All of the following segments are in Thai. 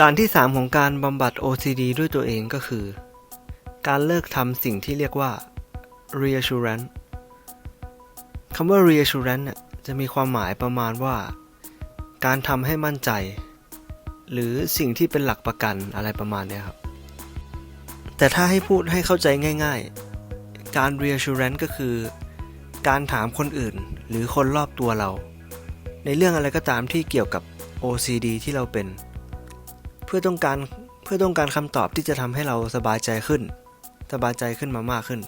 ด่านที่ 3 ของการบำบัด OCD ด้วยตัวเองก็คือ การเลิกทำสิ่งที่เรียกว่า reassurance คำว่า reassurance จะมีความหมายประมาณว่า การทำให้มั่นใจ หรือสิ่งที่เป็นหลักประกันอะไรประมาณนี้ครับ แต่ถ้าให้พูดให้เข้าใจง่าย ๆ การ reassurance ก็คือ การถามคนอื่น หรือคนรอบตัวเรา ในเรื่องอะไรก็ตามที่เกี่ยวกับ OCD ที่เราเป็น เพื่อต้องการเพื่อต้องการคำตอบที่จะทำให้เราสบายใจขึ้น สบายใจขึ้นมามากขึ้น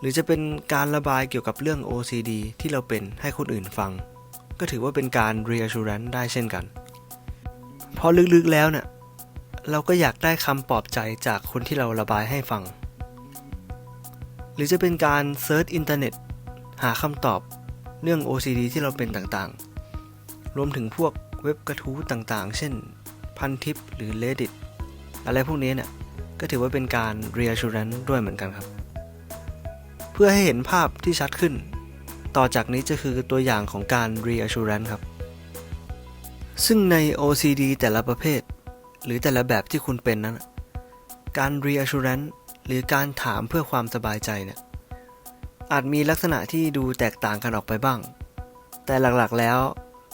หรือจะเป็นการระบายเกี่ยวกับเรื่อง OCD ที่เราเป็นให้คนอื่นฟัง ก็ถือว่าเป็นการ reassurance ได้เช่นกัน เพราะลึกๆแล้วเนี่ยเราก็อยากได้คำปลอบใจจากคนที่เราระบายให้ฟัง หรือจะเป็นการเซิร์ชอินเทอร์เน็ตหาคำตอบเรื่อง OCD ที่เราเป็นต่างๆ รวมถึงพวกเว็บกระทู้ต่างๆ เช่น พันทิปหรือ Reddit อะไรพวกนี้เนี่ย ก็ถือว่าเป็นการ reassurance ด้วยเหมือนกันครับ เพื่อให้เห็นภาพที่ชัดขึ้น ต่อจากนี้จะคือตัวอย่างของการ reassurance ครับ ซึ่งใน OCD แต่ละประเภท หรือแต่ละแบบที่คุณเป็นนั้น การ reassurance หรือการถามเพื่อความสบายใจเนี่ยอาจมีลักษณะที่ดูแตกต่างกันออกไปบ้าง แต่หลักๆแล้ว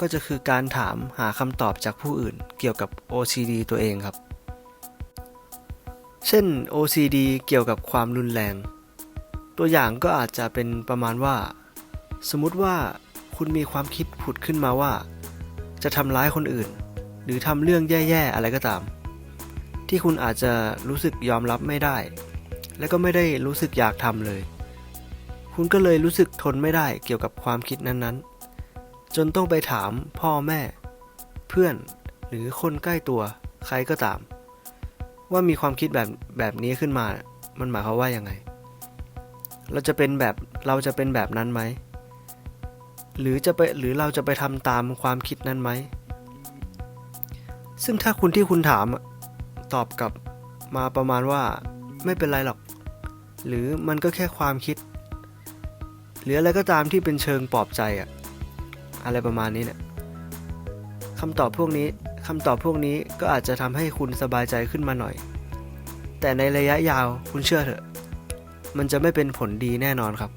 ก็จะคือการถามหาคำตอบจากผู้อื่นเกี่ยวกับ OCD ตัวเองครับ เช่น OCD เกี่ยวกับความรุนแรง ตัวอย่างก็อาจจะเป็นประมาณว่า สมมติว่าคุณมีความคิดผุดขึ้นมาว่า จะทำร้ายคนอื่น หรือทำเรื่องแย่ๆอะไรก็ตาม ที่คุณอาจจะรู้สึกยอมรับไม่ได้ และก็ไม่ได้รู้สึกอยากทำเลย คุณก็เลยรู้สึกทนไม่ได้เกี่ยวกับความคิดนั้นๆ จนต้องไปถามพ่อแม่ เพื่อนหรือคนใกล้ตัวใครก็ตาม ว่ามีความคิดแบบแบบนี้ขึ้นมา มันหมายความว่ายังไง เราจะเป็นแบบเราจะเป็นแบบนั้นไหมหรือจะไปหรือเราจะไปทำตามความคิดนั้นไหม ซึ่งถ้าคุณที่คุณถามตอบกลับมาประมาณว่าไม่เป็นไรหรอก หรือมันก็แค่ความคิด หรืออะไรก็ตามที่เป็นเชิงปลอบใจอะ อะไรประมาณนี้เนี่ยคำตอบพวกนี้คำตอบพวกนี้ก็อาจจะทำให้คุณสบายใจขึ้นมาหน่อย แต่ในระยะยาวคุณเชื่อเถอะ มันจะไม่เป็นผลดีแน่นอนครับ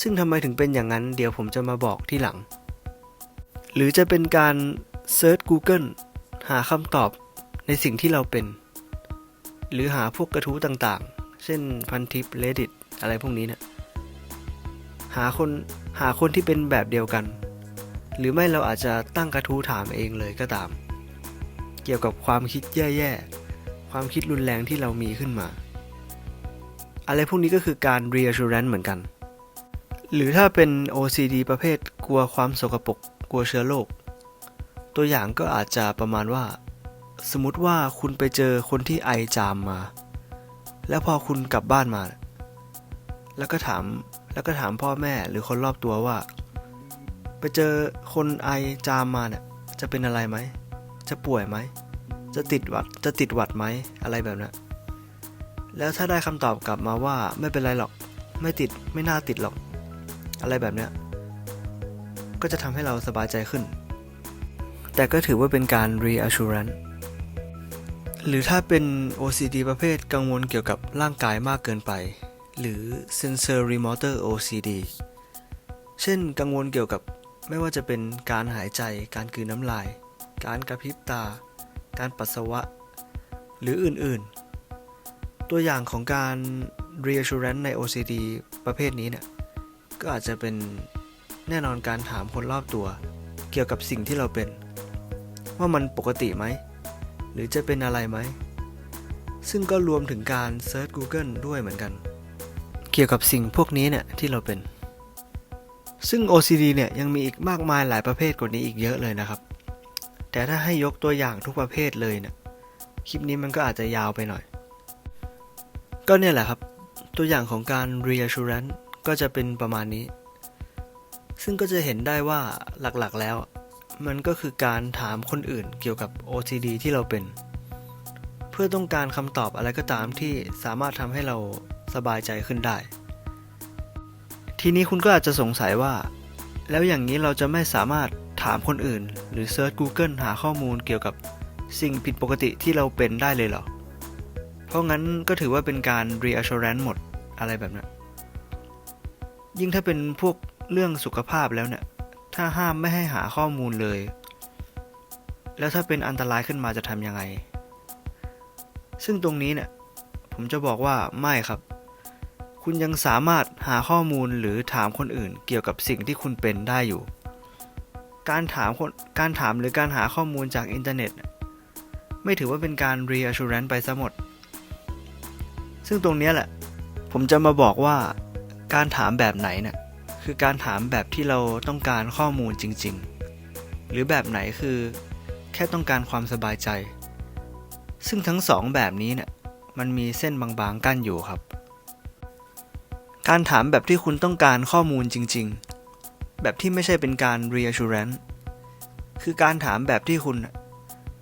ซึ่งทำไมถึงเป็นอย่างนั้น เดี๋ยวผมจะมาบอกที่หลัง หรือจะเป็นการเซิร์ช Google หาคำตอบในสิ่งที่เราเป็น หรือหาพวกกระทู้ต่างๆ เช่นพันทิป Reddit อะไรพวกนี้เนะี่ยหาคน หาคนที่เป็นแบบเดียวกัน หรือไม่เราอาจจะตั้งกระทู้ถามเองเลยก็ตาม เกี่ยวกับความคิดแย่ๆ ความคิดรุนแรงที่เรามีขึ้นมา อะไรพวกนี้ก็คือการ reassurance เหมือนกัน หรือถ้าเป็น OCD ประเภทกลัวความสกปรกกลัวเชื้อโรคตัวอย่างก็อาจจะประมาณว่า สมมติว่าคุณไปเจอคนที่ไอจามมา แล้วพอคุณกลับบ้านมา แล้วก็ถาม แล้วก็ถามพ่อแม่หรือคนรอบตัวว่า ไปเจอคนไอจามมาเนี่ยจะเป็นอะไรไหม จะป่วยไหม จะติดหวัด จะติดหวัดไหม อะไรแบบนั้น แล้วถ้าได้คำตอบกลับมาว่าไม่เป็นไรหรอก ไม่ติด ไม่น่าติดหรอก อะไรแบบนี้ก็จะทำให้เราสบายใจขึ้น แต่ก็ถือว่าเป็นการ reassurance หรือถ้าเป็น OCD ประเภทกังวลเกี่ยวกับร่างกายมากเกินไป หรือ sensory motor OCD เช่นกังวลเกี่ยวกับไม่ว่าจะเป็นการหายใจ การกลืนน้ำลาย การกระพริบตา การปัสสาวะ หรืออื่นๆ ตัวอย่างของการ reassurance ใน OCD ประเภทนี้เนี่ย ก็อาจจะเป็นแน่นอนการถามคนรอบตัว เกี่ยวกับสิ่งที่เราเป็น ว่ามันปกติไหม หรือจะเป็นอะไรไหม ซึ่งก็รวมถึงการเซิร์ช Google ด้วยเหมือนกัน กี่ยวกับสิ่งพวกนี้เนี่ยที่เราเป็น ซึ่ง OCD เนี่ยยังมีอีกมากมายหลายประเภทกว่านี้อีกเยอะเลยนะครับ แต่ถ้าให้ยกตัวอย่างทุกประเภทเลยเนี่ยคลิปนี้มันก็อาจจะยาวไปหน่อย ก็เนี่ยแหละครับ ตัวอย่างของการ reassurance ก็จะเป็นประมาณนี้ ซึ่งก็จะเห็นได้ว่าหลักๆแล้ว มันก็คือการถามคนอื่นเกี่ยวกับ OCD ที่เราเป็น เพื่อต้องการคำตอบอะไรก็ตามที่สามารถทำให้เรา สบายใจขึ้นได้ ทีนี้คุณก็อาจจะสงสัยว่า แล้วอย่างนี้เราจะไม่สามารถถามคนอื่น หรือเซิร์ช Google หาข้อมูลเกี่ยวกับสิ่งผิดปกติที่เราเป็นได้เลยเหรอ เพราะงั้นก็ถือว่าเป็นการ reassurance หมดอะไรแบบนั้น ยิ่งถ้าเป็นพวกเรื่องสุขภาพแล้วเนี่ย ถ้าห้ามไม่ให้หาข้อมูลเลย แล้วถ้าเป็นอันตรายขึ้นมาจะทำยังไง ซึ่งตรงนี้เนี่ย ผมจะบอกว่าไม่ครับ คุณยังสามารถหาข้อมูลหรือถามคนอื่น เกี่ยวกับสิ่งที่คุณเป็นได้อยู่ การถามคนการถามหรือการหาข้อมูลจากอินเทอร์เน็ต ไม่ถือว่าเป็นการ reassurance ไปซะหมด ซึ่งตรงนี้แหละ ผมจะมาบอกว่าการถามแบบไหนเนี่ยคือการถามแบบที่เราต้องการข้อมูลจริง ๆ หรือแบบไหนคือแค่ต้องการความสบายใจ ซึ่งทั้งสองแบบนี้เนี่ยมันมีเส้นบางๆกั้นอยู่ครับ การถามแบบที่คุณต้องการข้อมูลจริง ๆ แบบที่ไม่ใช่เป็นการ reassurance คือการถามแบบที่คุณ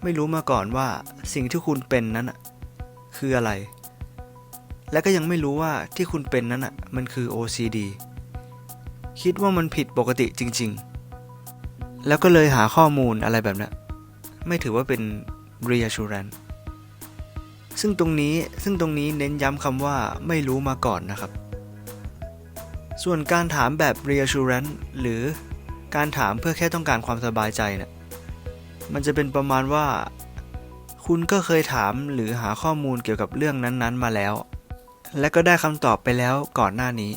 ไม่รู้มาก่อนว่าสิ่งที่คุณเป็นนั้นคืออะไร และก็ยังไม่รู้ว่าที่คุณเป็นนั้นมันคือ OCD คิดว่ามันผิดปกติจริง ๆ แล้วก็เลยหาข้อมูลอะไรแบบนั้นไม่ถือว่าเป็น reassurance ซึ่งตรงนี้ซึ่งตรงนี้เน้นย้ำคำว่าไม่รู้มาก่อนนะครับ ส่วนการถามแบบ reassurance หรือการถามเพื่อแค่ต้องการความสบายใจเนี่ยมันจะเป็นประมาณว่า คุณก็เคยถามหรือหาข้อมูลเกี่ยวกับเรื่องนั้นๆ มาแล้ว และก็ได้คำตอบไปแล้วก่อนหน้านี้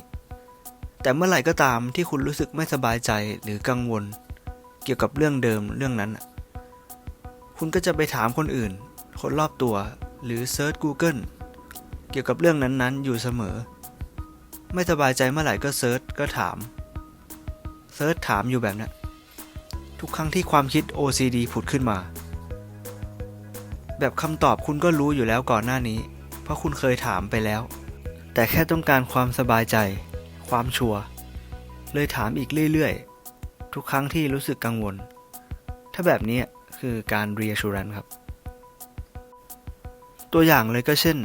แต่เมื่อไหร่ก็ตามที่คุณรู้สึกไม่สบายใจหรือกังวล เกี่ยวกับเรื่องเดิมเรื่องนั้น คุณก็จะไปถามคนอื่น คนรอบตัว หรือเซิร์ช Google เกี่ยวกับเรื่องนั้นๆ อยู่เสมอ ไม่สบายใจเมื่อไหร่ก็เซิร์ชก็ถาม เซิร์ชถามอยู่แบบนั้นทุกครั้งที่ความคิด OCD ผุดขึ้นมา แบบคำตอบคุณก็รู้อยู่แล้วก่อนหน้านี้ เพราะคุณเคยถามไปแล้ว แต่แค่ต้องการความสบายใจ ความชัวร์เลยถามอีกเรื่อยๆ ทุกครั้งที่รู้สึกกังวล ถ้าแบบนี้คือการ reassurance ครับ ตัวอย่างเลยก็เช่น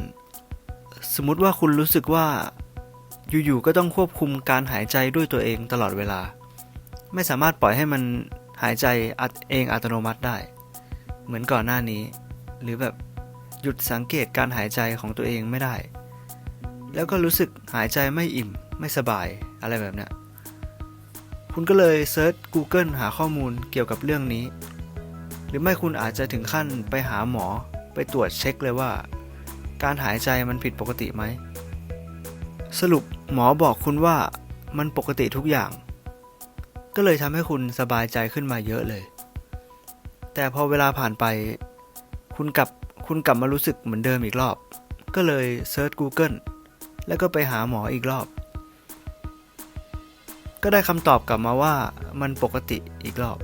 สมมติว่าคุณรู้สึกว่า อยู่ๆก็ต้องควบคุมการหายใจด้วยตัวเองตลอดเวลา ไม่สามารถปล่อยให้มันหายใจอัดเองอัตโนมัติได้ เหมือนก่อนหน้านี้ หรือแบบหยุดสังเกตการหายใจของตัวเองไม่ได้ แล้วก็รู้สึกหายใจไม่อิ่มไม่สบายอะไรแบบเนี้ยคุณก็เลยเซิร์ช Google หาข้อมูลเกี่ยวกับเรื่องนี้ หรือไม่คุณอาจจะถึงขั้นไปหาหมอไปตรวจเช็คเลยว่า การหายใจมันผิดปกติไหม สรุปหมอบอกคุณว่ามันปกติทุกอย่าง ก็เลยทำให้คุณสบายใจขึ้นมาเยอะเลย แต่พอเวลาผ่านไป คุณกลับคุณกลับมารู้สึกเหมือนเดิมอีกรอบ ก็เลยเซิร์ช Google แล้วก็ไปหาหมออีกรอบ ก็ได้คำตอบกลับมาว่ามันปกติอีกรอบ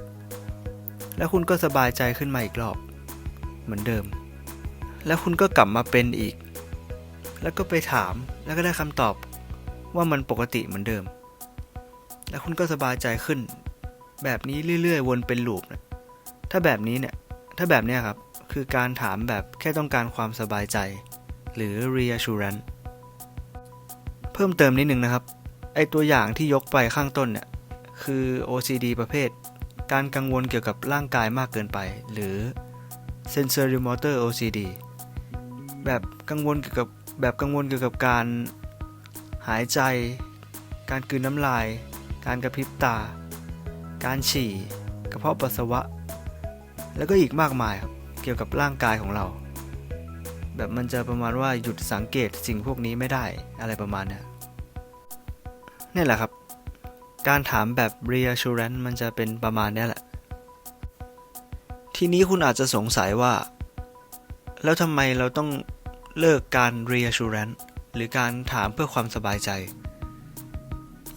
แล้วคุณก็สบายใจขึ้นมาอีกรอบ เหมือนเดิม แล้วคุณก็กลับมาเป็นอีก แล้วก็ไปถามแล้วก็ได้คำตอบว่ามันปกติเหมือนเดิม แล้วคุณก็สบายใจขึ้น แบบนี้เรื่อยๆ วนเป็นลูปนะถ้าแบบนี้เนี่ย ถ้าแบบเนี้ยครับ คือการถามแบบแค่ต้องการความสบายใจ หรือ reassurance เพิ่มเติมนิดนึงนะครับ ไอตัวอย่างที่ยกไปข้างต้นเนี่ย คือ OCD ประเภท การกังวลเกี่ยวกับร่างกายมากเกินไป หรือ sensory motor OCD แบบกังวลเกี่ยวกับ แบบกังวลเกี่ยวกับการหายใจ การกลืนน้ำลาย การกระพริบตา การฉี่ กระเพาะปัสสาวะ แล้วก็อีกมากมายครับเกี่ยวกับร่างกายของเรา แบบมันจะประมาณว่าหยุดสังเกตสิ่งพวกนี้ไม่ได้อะไรประมาณเนี้ยนี่แหละครับ การถามแบบ reassurance มันจะเป็นประมาณนี้แหละ ทีนี้คุณอาจจะสงสัยว่า แล้วทำไมเราต้อง เลิกการ reassurance หรือการถามเพื่อความสบายใจ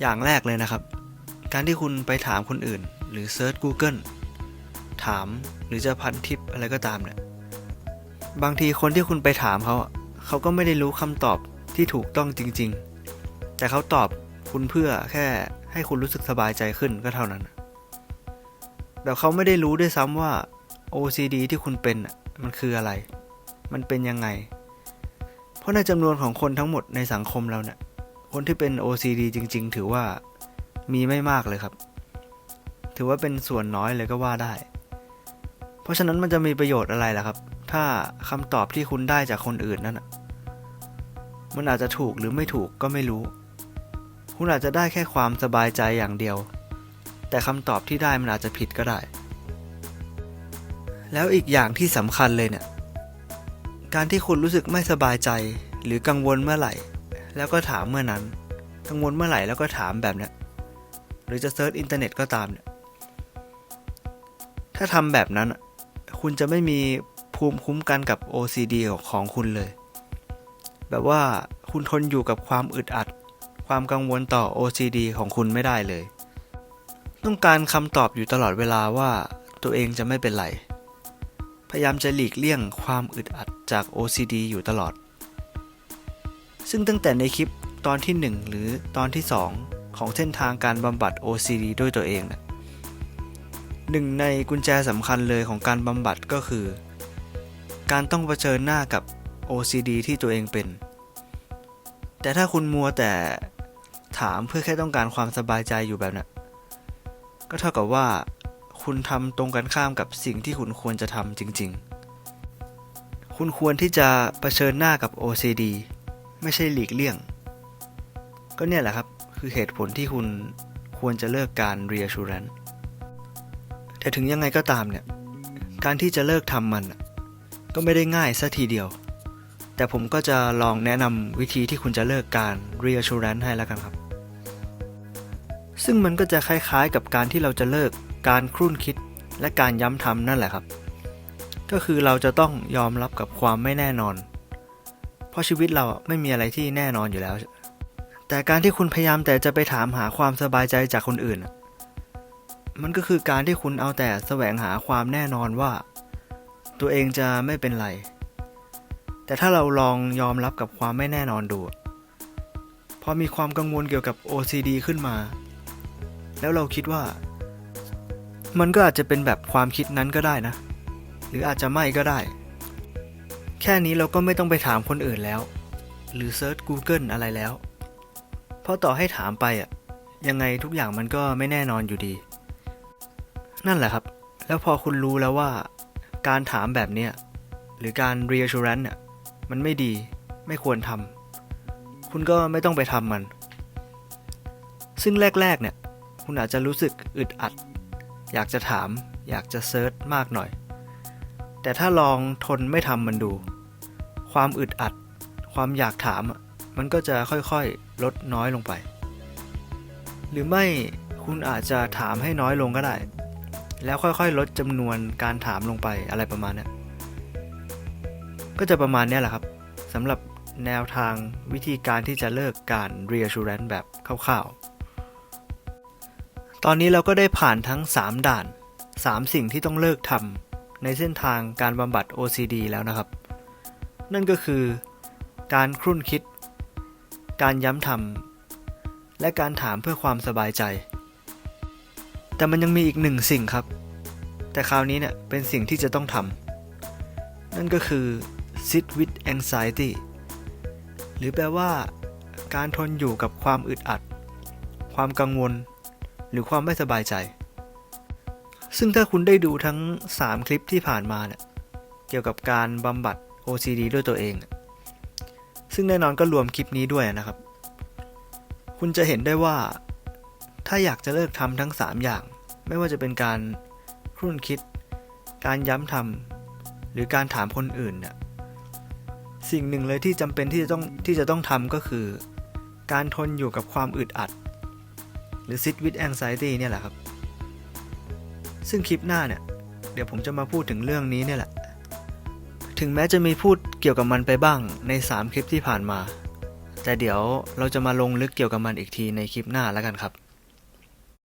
อย่างแรกเลยนะครับ การที่คุณไปถามคนอื่น หรือเซิร์ช Google ถามหรือจะพันทิปอะไรก็ตามเนี่ยบางทีคนที่คุณไปถามเขาเขาก็ไม่ได้รู้คำตอบที่ถูกต้องจริง ๆ แต่เขาตอบคุณเพื่อแค่ให้คุณรู้สึกสบายใจขึ้นก็เท่านั้น แต่เขาไม่ได้รู้ด้วยซ้ำว่า OCD ที่คุณเป็นมันคืออะไร มันเป็นยังไง ราะในจำนวนของคนทั้งหมดในสังคมเราเนี่ย คนที่เป็น OCD จริง ๆ ถือว่ามีไม่มากเลยครับ ถือว่าเป็นส่วนน้อยเลยก็ว่าได้ เพราะฉะนั้นมันจะมีประโยชน์อะไรล่ะครับ ถ้าคำตอบที่คุณได้จากคนอื่นนั่นอะมันอาจจะถูกหรือไม่ถูกก็ไม่รู้ คุณอาจจะได้แค่ความสบายใจอย่างเดียว แต่คำตอบที่ได้มันอาจจะผิดก็ได้ แล้วอีกอย่างที่สำคัญเลยเนี่ย การที่คุณรู้สึกไม่สบายใจ หรือกังวลเมื่อไหร่ แล้วก็ถามเมื่อนั้น กังวลเมื่อไหร่แล้วก็ถามแบบนี้หรือจะเซิร์ชอินเทอร์เน็ตก็ตามเนี่ยถ้าทำแบบนั้น คุณจะไม่มีภูมิคุ้มกันกับ OCD ของคุณเลย แบบว่าคุณทนอยู่กับความอึดอัด ความกังวลต่อ OCD ของคุณไม่ได้เลย ต้องการคำตอบอยู่ตลอดเวลาว่าตัวเองจะไม่เป็นไร ยายามจะหลีกเลี่ยงความอึดอัดจาก OCD อยู่ตลอด ซึ่งตั้งแต่ในคลิปตอนที่ 1 หรือตอนที่ 2 ของเส้นทางการบำบัด OCD ด้วยตัวเองนะหนึ่งในกุญแจสำคัญเลยของการบำบัดก็คือ การต้องเผชิญหน้ากับ OCD ที่ตัวเองเป็น แต่ถ้าคุณมัวแต่ถามเพื่อแค่ต้องการความสบายใจอยู่แบบนั้นก็เท่ากับว่า คุณทำตรงกันข้ามกับสิ่งที่คุณควรจะทำจริง ๆ คุณควรที่จะเผชิญหน้ากับ OCD ไม่ใช่หลีกเลี่ยง ก็เนี่ยแหละครับ คือเหตุผลที่คุณควรจะเลิกการ reassurance แต่ถึงยังไงก็ตามเนี่ย การที่จะเลิกทำมัน ก็ไม่ได้ง่ายซะทีเดียว แต่ผมก็จะลองแนะนำวิธีที่คุณจะเลิกการ reassurance ให้แล้วกันครับ ซึ่งมันก็จะคล้ายๆกับการที่เราจะเลิก การครุ่นคิดและการย้ำทำนั่นแหละครับ ก็คือเราจะต้องยอมรับกับความไม่แน่นอน เพราะชีวิตเราไม่มีอะไรที่แน่นอนอยู่แล้ว แต่การที่คุณพยายามแต่จะไปถามหาความสบายใจจากคนอื่น มันก็คือการที่คุณเอาแต่แสวงหาความแน่นอนว่า ตัวเองจะไม่เป็นไร แต่ถ้าเราลองยอมรับกับความไม่แน่นอนดูพอมีความกังวลเกี่ยวกับ OCD ขึ้นมา แล้วเราคิดว่า มันก็อาจจะเป็นแบบความคิดนั้นก็ได้นะ หรืออาจจะไม่ก็ได้ แค่นี้เราก็ไม่ต้องไปถามคนอื่นแล้ว หรือเซิร์ช Google อะไรแล้ว เพราะต่อให้ถามไปอะ ยังไงทุกอย่างมันก็ไม่แน่นอนอยู่ดี นั่นแหละครับ แล้วพอคุณรู้แล้วว่า การถามแบบเนี้ยหรือการ reassurance เนี่ยมันไม่ดีไม่ควรทำคุณก็ไม่ต้องไปทำมัน ซึ่งแรก ๆ เนี่ย คุณอาจจะรู้สึกอึดอัด อยากจะถาม อยากจะเซิร์ชมากหน่อย แต่ถ้าลองทนไม่ทำมันดู ความอึดอัด ความอยากถาม มันก็จะค่อยๆ ลดน้อยลงไป หรือไม่คุณอาจจะถามให้น้อยลงก็ได้ แล้วค่อยๆ ลดจำนวนการถามลงไปอะไรประมาณนี้ก็จะประมาณนี้แหละครับสำหรับแนวทางวิธีการที่จะเลิกการ reassurance แบบคร่าวๆ ตอนนี้เราก็ได้ผ่านทั้ง 3 ด่าน 3 สิ่งที่ต้องเลิกทำในเส้นทางการบำบัด OCD แล้วนะครับ นั่นก็คือ การครุ่นคิด การย้ำทำและการถามเพื่อความสบายใจ แต่มันยังมีอีกหนึ่งสิ่งครับ แต่คราวนี้เนี่ยเป็นสิ่งที่จะต้องทำนั่นก็คือ sit with anxiety หรือแปลว่า การทนอยู่กับความอึดอัด ความกังวล หรือความไม่สบายใจ ซึ่งถ้าคุณได้ดูทั้ง 3 คลิปที่ผ่านมาเนี่ยเกี่ยวกับการบำบัด OCD ด้วยตัวเอง ซึ่งแน่นอนก็รวมคลิปนี้ด้วยนะครับ คุณจะเห็นได้ว่า ถ้าอยากจะเลิกทำทั้ง 3 อย่าง ไม่ว่าจะเป็นการครุ่นคิด การย้ำทำหรือการถามคนอื่นเนี่ยสิ่งหนึ่งเลยที่จำเป็นที่จะต้องที่จะต้องทำก็คือ การทนอยู่กับความอึดอัด หรือ sit with anxiety เนี่ยแหละครับ ซึ่งคลิปหน้าเนี่ย เดี๋ยวผมจะมาพูดถึงเรื่องนี้เนี่ยแหละ ถึงแม้จะมีพูดเกี่ยวกับมันไปบ้างใน 3 คลิปที่ผ่านมา แต่เดี๋ยวเราจะมาลงลึกเกี่ยวกับมันอีกทีในคลิปหน้าแล้วกันครับ